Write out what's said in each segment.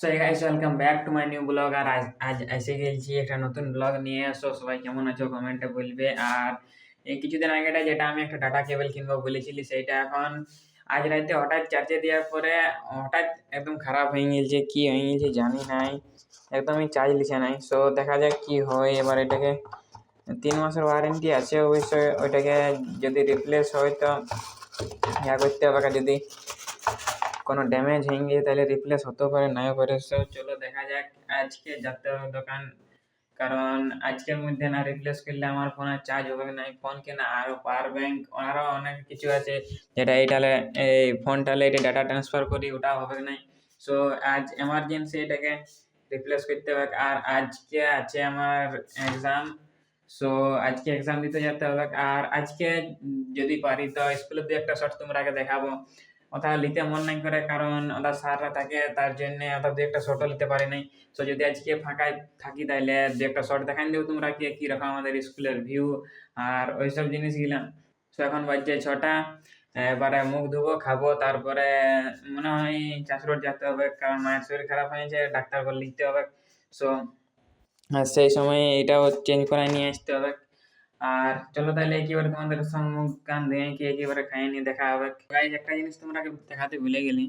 So guys welcome back to my new blog আর আজ এসে গেছি একটা নতুন ব্লগ নিয়ে। সো সবাই কেমন আছো? কমেন্টে বলবে। আর কিছুদিন আগেটা যেটা আমি একটা ডাটা কেবল কিনবো বলেছিলি, সেইটা এখন আজ রাতে হঠাৎ চার্জে দেওয়ার পরে হঠাৎ একদম খারাপ হয়ে গেছে। কি হয়ে গেছে জানি নাই। একদমই চার্জ লিছে নাই। সো দেখা যাক কি হয়। এবার এটাকে তিন মাসের ওয়ারেন্টি আছে অবশ্যই। ওইটাকে যদি রিপ্লেস হয় তো ইয়া করতে হবে। যদি কোনো ড্যামেজ হয়ে গিয়ে তাহলে রিপ্লেস হতেও পারে, নাও পারে। সো চলো দেখা যাক, আজকে যাতে হবে দোকান। কারণ আজকের মধ্যে না রিপ্লেস করলে আমার ফোনে চার্জ হবে না। ফোন কেনা আরও পাওয়ার ব্যাঙ্ক আরও অনেক কিছু আছে, যেটা এইটালে এই ফোনটালে এটা ডাটা ট্রান্সফার করি ওটা হবে না। সো আজ এমার্জেন্সি এটাকে রিপ্লেস করতে হবে। আর আজকে আছে আমার এক্সাম সো আজকে এক্সাম দিতে যেতে হবে। আর আজকে যদি পারি, তো স্কুলে দু একটা শর্ট তোমরা আগে দেখাবো। ওটা নিতে মন নাই করে, কারণ ওটা সাররা থাকে, তার জন্য ওটা দু একটা শর্টও নিতে পারে নাই। তো যদি আজকে ফাঁকায় থাকি তাহলে দু একটা শর্ট দেখান দেবো তোমরা কি কীরকম আমাদের স্কুলের ভিউ আর ওইসব জিনিসগুলা। সো এখন বাজছে ছটা, এবারে মুখ ধুবো, খাব, তারপরে মনে হয় চাষ রোড যেতে হবে, কারণ মায়ের শরীর খারাপ হয়েছে ডাক্তার করে লিখতে হবে। সো সেই সময় এটাও চেঞ্জ করে নিয়ে আসতে হবে। আর চলো তাহলে একেবারে তোমাদের সম্মুখ কান দিয়ে কি একেবারে খাইয়ে নিয়ে দেখা হবে। গাইজ একটা জিনিস তোমরা দেখাতে ভুলে গেলি।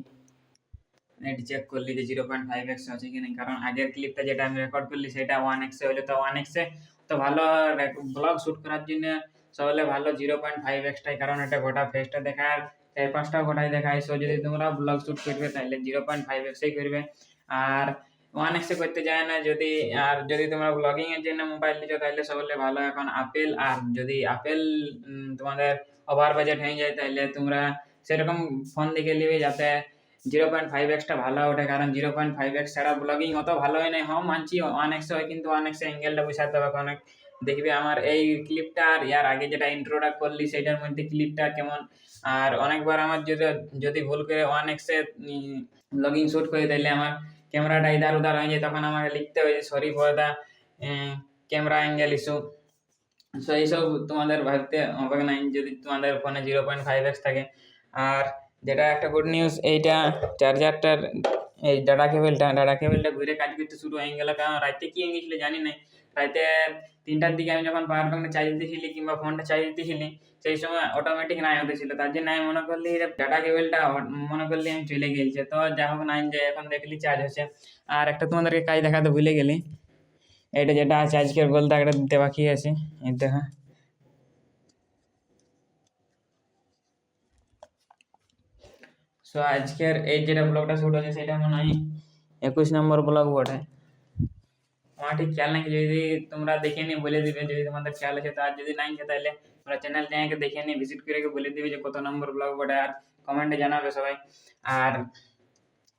নেট চেক করলি যে জিরো পয়েন্ট ফাইভ এক্স আছে কি না কারণ আগের ক্লিপটা যেটা আমি রেকর্ড করলি সেটা ওয়ান এক্সে হলে, তো ওয়ান এক্সে তো ভালো ব্লগ শ্যুট করার জন্য সবলে ভালো জিরো পয়েন্ট ফাইভ এক্সটাই কারণ এটা গোটা ফেসটা দেখার চার পাঁচটা গোটাই দেখায়। সো যদি তোমরা ব্লগ শ্যুট করবে, তাহলে জিরো পয়েন্ট ফাইভ এক্সেই করবে। আর ওয়ান এক্সে করতে যায় না যদি আর যদি তোমরা ব্লগিং এর জন্য মোবাইল নিচ্ছ তাহলে সবলে ভালো। এখন আপেল আর যদি আপেল তোমাদের ওভার বাজেট হয়ে যায় তাহলে তোমরা সেরকম ফোন দেখে নিবে যাতে জিরো পয়েন্ট ফাইভ এক্সটা ভালো ওঠে। কারণ জিরো পয়েন্ট ফাইভ এক্স ছাড়া ব্লগিং অত ভালো হয় না হ্যাঁ মানছি ওয়ান এক্স হয় কিন্তু ওয়ান এক্সে অ্যাঙ্গেলটা বুঝাতে হবে। অনেক দেখবে আমার এই ক্লিপটা আর ইয়ার আগে যেটা ইন্ট্রোটা করলি সেটার মধ্যে ক্লিপটা কেমন। আর অনেকবার আমার যদি যদি ভুল করে ওয়ান এক্সে ব্লগিং শ্যুট করি তাহলে আমার ক্যামেরাটা ইধার উধার হয়ে যায় তখন আমাকে লিখতে হয়েছে, sorry for the camera angle issue so এইসব তোমাদের ভাবতে হবে না, যদি তোমাদের ফোনে জিরো পয়েন্ট ফাইভ এক্স থাকে। আর যেটা একটা গুড নিউজ এইটা চার্জারটার এই ডাটা কেবেলটা ডাটা কেবেলটা ঘুরে কাজ করতে শুরু হয়ে গেল। কারণ রাতে কি হয়ে গেছিল জানি না রাতে তিনটার দিকে আমি যখন পাওয়ার ব্যাঙ্কটা চার্জ দিতেছিলি কিংবা ফোনটা চার্জ দিতেছিলি, সেই সময় অটোমেটিক নাই হতেছিল তার জন্য আমি মনে করলি ডাটা কেবেলটা মনে করলি আমি চলে গেছে। তো যা হোক নাই যে এখন দেখলি চার্জ হচ্ছে। আর একটা তোমাদেরকে কাজ দেখাতে ভুলে গেলি। এটা যেটা আছে আজকের একটা দিতে বাকি আছে। দেখা। সো আজকের এই যেটা ব্লগটা শুট হচ্ছে সেটা মনে হয় একুশ নম্বর ব্লগ বটে। আমার ঠিক খেয়াল নাকি যদি তোমরা দেখে নিয়ে বলে দিবে, যদি তোমাদের খেয়াল আছে, তো আর যদি নাই, তাহলে তোমরা চ্যানেল যাইকে দেখে নিয়ে ভিজিট করে বলে দিবে যে কত নম্বর ব্লগ বটে, আর কমেন্টে জানাবে সবাই। আর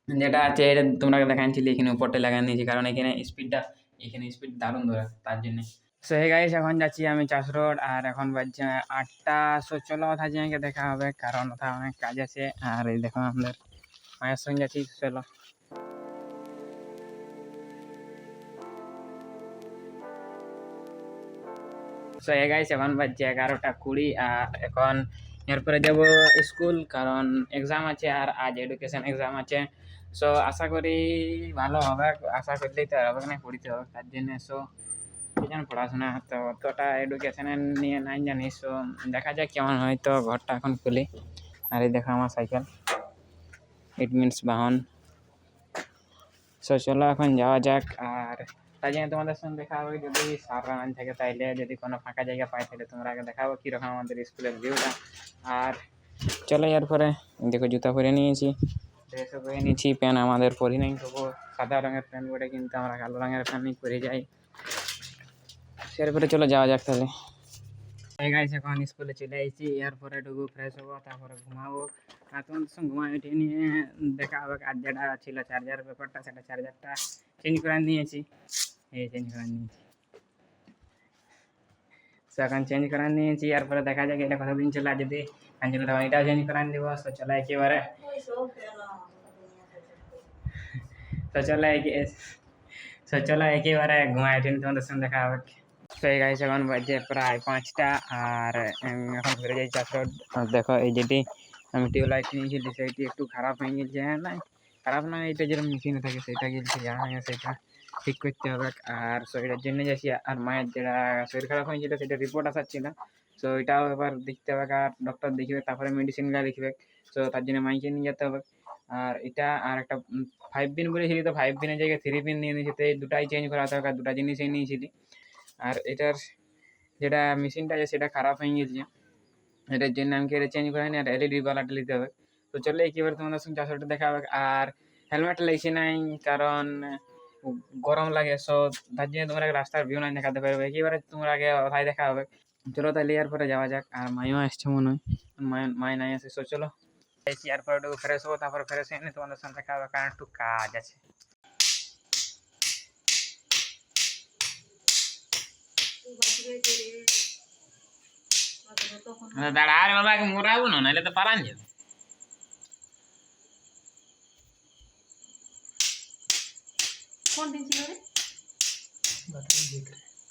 যেটা আছে, এটা তোমরা দেখাচ্ছি, এখানে উপরটা লাগাই নিয়েছি কারণ এখানে স্পিডটা এখানে স্পিড দারুণ ধরে, তার জন্যে। সো হে গাইস এখন যাচ্ছি আমি চাষ রোড, আর এখন বাজছে আটটা। সো চলো ওথা যাইকে দেখা হবে, কারণ ওথা অনেক কাজ আছে। আর এই দেখো আমাদের মায়ের সঙ্গে যাচ্ছি, চলো। সো হে গাইস এখন বাজছে এগারোটা কুড়ি, আর এখন এরপরে যাব স্কুল, কারণ এক্সাম আছে আর আজ এডুকেশন এক্সাম আছে। সো আশা করি ভালো হবে, আশা করলেই তো হবে না, পড়িতে হবে, তার জন্য। সো জান পড়াশোনা তো অতটা এডুকেশনের নিয়ে নাই জানি সো দেখা যাক কেমন হয়। তো ঘরটা এখন খুলি। আর এই দেখো আমার সাইকেল ইট মিনস বাহন। সো চলো এখন যাওয়া যাক। আর তাই জন্য তোমাদের সঙ্গে দেখা হবে। যদি সাররা না থাকে তাইলে যদি কোনো ফাঁকা জায়গা পাই তাহলে তোমরা আগে দেখাবো কীরকম আমাদের স্কুলের ভিউটা আর চলো এরপরে দেখো জুতা পরে নিয়েছি। ড্রেসও পরে নিয়েছি প্যান্ট আমাদের পরি নাই। তবু সাদা রঙের প্যান্ট পরে কিন্তু আমরা কালো রঙের প্যান্টই পরে যাই। এরপরে চলো যাওয়া যাক তাহলে। গাইছে এখন স্কুলে চলে এসেছি এরপরে ডুবু ফ্রেশ হব, তারপরে ঘুমাবো। আর তোমাদের সঙ্গে ঘুমাই উঠে নিয়ে দেখা হবে আর যেটা ছিল চার্জার ব্যাপারটা, সেটা চার্জারটা চেঞ্জ করে নিয়েছি। এই চেঞ্জ করে নিয়েছি। তো এখন চেঞ্জ করে নিয়েছি, এরপরে দেখা যাক এটা কতদিন চলে আর যদি কাঞ্চন তখন এটাও চেঞ্জ করে দিব তো চলো একেবারে তো চলো একে তো চলো একেবারে ঘুমাই উঠে নিয়ে তোমাদের সঙ্গে দেখা হবে। এখন বাজে প্রায় পাঁচটা আর এখন ঘুরে যাই চাষ দেখো এই যেটি আমি টিউবলাইট নিয়েছিলি সেইটি একটু খারাপ হয়ে গেছে হ্যাঁ না খারাপ না, এটা যেরকম মেশিনে থাকে, সেটা গেলছে জানা হয়ে সেটা ঠিক করতে হবে। আর সো এটার জন্য যাচ্ছি, আর মায়ের যেটা শরীর খারাপ হয়েছিল সেটা রিপোর্ট আসাচ্ছিল সো এটাও এবার দেখতে হবে, আর ডক্টর দেখবে, তারপরে মেডিসিনগুলো লিখবে সো তার জন্য মাইকে নিয়ে যেতে হবে। আর এটা, আর একটা ফাইভ পিন বলেছিলি তো ফাইভ পিনের জায়গায় থ্রি পিন নিয়ে নিয়েছি, তো এই দুটাই চেঞ্জ করাতে হবে আর দুটা জিনিসই নিয়েছিলি। আর এটার যেটা মেশিনটা আছে, সেটা খারাপ হয়ে গেছে। এটার জন্য আমাকে এটা চেঞ্জ করে আর এলইডি বালাটা নিতে হবে। তো চলে একেবারে তোমাদের সঙ্গে চাষটা দেখা হবে আর হেলমেট লাগছে নাই, কারণ গরম লাগে সো তার জন্য তোমরা রাস্তার ভিউ নাই দেখাতে পারবে। একেবারে তোমরা আগে ওথায় দেখা হবে। চলো তাহলে এরপরে যাওয়া যাক। আর মাইও আসছে মনে হয়। মাই নাই আসে সো চলো এরপর ফ্রেশ হব তারপর ফ্রেশ হয়ে তোমাদের সঙ্গে দেখা হবে। কারণ একটু কাজ আছে। দাঁড়া আর বাবাকে মোরাবো না নাহলে তো পারান যাবে কোন দিন ছিল রে?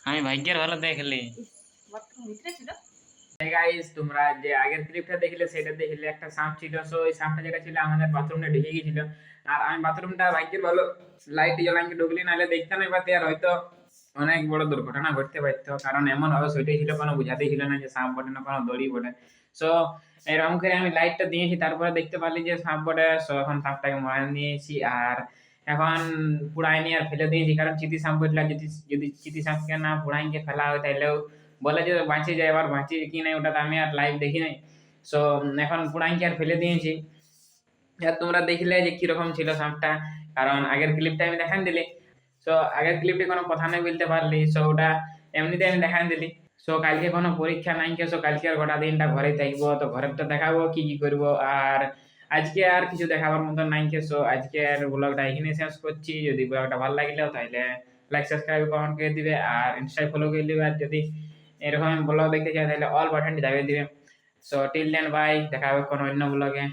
আমি ভাগ্যের ভালো দেখলি। বাথরুম গাইস তোমরা যে আগের ক্লিপটা দেখলে সেটা দেখলে একটা সাপ ছিল। সো ওই সাপটা যেটা ছিল আমাদের বাথরুমটা ঢুকে গেছিল। আর আমি বাথরুমটা ভাগ্যের ভালো লাইট জ্বালাইকে ঢুকলি নাহলে দেখতে না পারতে আর হয়তো অনেক বড় দুর্ঘটনা ঘটতে পারতো। কারণ এমন ভাবে সেটাই ছিল কোনো বুঝাতেই ছিল না যে সাপ বটে না, কোনো দড়ি বটে। সো এরকম করে আমি লাইটটা দিয়েছি, তারপরে দেখতে পারলি যে সাপ বটে। সো এখন সাপটাকে মারা নিয়েছি আর এখন পুড়াই নিয়ে আর ফেলে দিয়েছি। কারণ চিতি সাপ বটলা যদি যদি চিতি সাপকে না পুড়াইকে ফেলা হয় তাহলেও বলে যে বাঁচে যায়, এবার বাঁচে কি নাই, ওটা তো আমি আর লাইভ দেখি নাই। সো এখন পুড়াইকে আর ফেলে দিয়েছি। আর তোমরা দেখলে যে কীরকম ছিল সাপটা। কারণ আগের ক্লিপটা আমি দেখান দিলি। সো আগের ক্লিপে কোনো কথা নেই বলতে পারলি। সো ওটা এমনিতে আমি দেখান দিলি। সো কালকে কোনো পরীক্ষা নাই সো কালকে আর গোটা দিনটা ঘরে থাকব। তো ঘরেরটা দেখাবো কি কি করব। আর আজকে আর কিছু দেখাবার মতো নাই সো আজকে আর ব্লগটা এখানে শেষ করছি। যদি ব্লগটা ভালো লাগলেও তাহলে লাইক সাবস্ক্রাইব কমেন্ট করে দিবে। আর ইনস্টায় ফলো করে দিবে। আর যদি এরকম ব্লগ দেখতে চাই তাহলে অল বাটনটি দাবিয়ে দিবে। সো টিল দেন বাই দেখা হবে কোনো অন্য ব্লগে